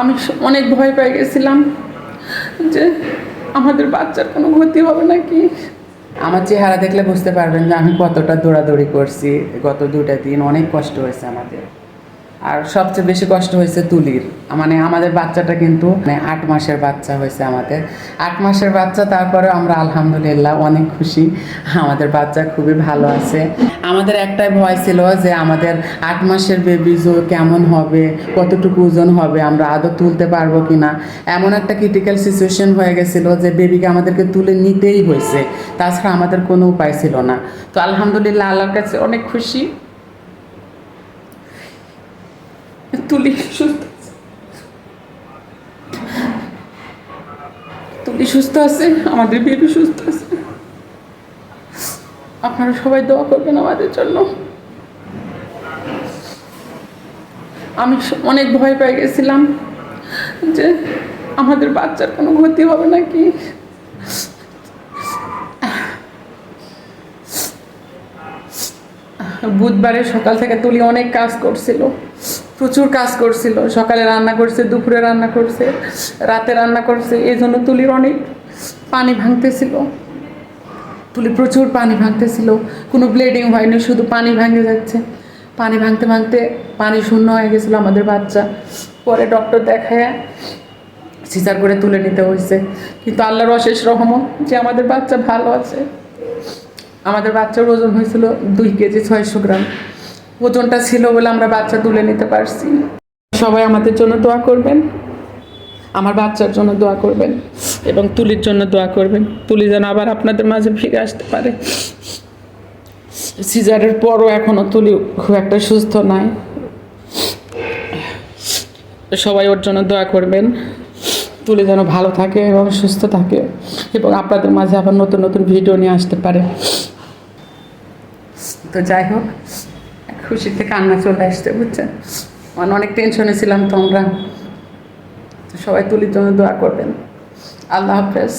আমি অনেক ভয় পেয়ে গেছিলাম যে আমাদের বাচ্চার কোনো ক্ষতি হবে নাকি? আমার চেহারা দেখলে বুঝতে পারবেন যে আমি কতটা দৌড়াদৌড়ি করছি। গত দুটা দিন অনেক কষ্ট হয়েছে আমাদের। আর সবচেয়ে বেশি কষ্ট হয়েছে তুলির। মানে আমাদের বাচ্চাটা কিন্তু মানে আট মাসের বাচ্চা হয়েছে আমাদের। আট মাসের বাচ্চা তারপরে আমরা আলহামদুলিল্লাহ অনেক খুশি। আমাদের বাচ্চা খুবই ভালো আছে। আমাদের একটাই ভয় ছিল যে আমাদের আট মাসের বেবি কেমন হবে, কতটুকু ওজন হবে, আমরা আদৌ তুলতে পারব কি না এমন একটা ক্রিটিক্যাল সিচুয়েশন হয়ে গেছিল যে বেবিকে আমাদেরকে তুলে নিতেই হয়েছে। তাছাড়া আমাদের কোনো উপায় ছিল না। তো আলহামদুলিল্লাহ, আল্লাহর কাছে অনেক খুশি। তুলি, সুস্থ। তুলি সুস্থ আছে, আমাদের বেবি সুস্থ আছে। আপনারা সবাই দোয়া করবেন আমাদের জন্য। আমি অনেক ভয় পেয়ে গেছিলাম যে আমাদের বাচ্চার কোনো ক্ষতি হবে নাকি। বুধবারে সকাল থেকে তুলি অনেক কাজ করছিল। প্রচুর কাজ করছিল। সকালে রান্না করছে, দুপুরে রান্না করছে, রাতে রান্না করছে। এই জন্য তুলির অনেক পানি ভাঙতেছিল। তুলি প্রচুর পানি ভাঙতেছিল। কোনো ব্লিডিং হয়নি, শুধু পানি ভাঙে যাচ্ছে। পানি ভাঙতে ভাঙতে পানি শূন্য হয়ে গেছিল আমাদের বাচ্চা। পরে ডক্টর দেখায় সিজার করে তুলে নিতে হয়েছে। কিন্তু আল্লাহর অশেষ রহমত যে আমাদের বাচ্চা ভালো আছে। আমাদের বাচ্চার ওজন হয়েছিল দুই কেজি ছয়শো গ্রাম। ওজনটা ছিল বলে আমরা বাচ্চা তুলে নিতে পারছি। সবাই আমাদের জন্য দোয়া করবেন। আমার বাচ্চার জন্য দোয়া করবেন এবং তুলির জন্য দোয়া করবেন। তুলি যেন আবার আপনাদের মাঝে ফিরে আসতে পারে। সিজারের পরও এখনও তুলি খুব একটা সুস্থ নাই। সবাই ওর জন্য দোয়া করবেন। তুলি যেন ভালো থাকে এবং সুস্থ থাকে এবং আপনাদের মাঝে আবার নতুন নতুন ভিডিও নিয়ে আসতে পারে। তো যাই হোক খুশিতে আন্না চলে আসছে বুঝছেন মানে অনেক টেনশনে ছিলাম তোমরা সবাই তুলির জন্য দোয়া করবেন। আল্লাহ হাফেজ।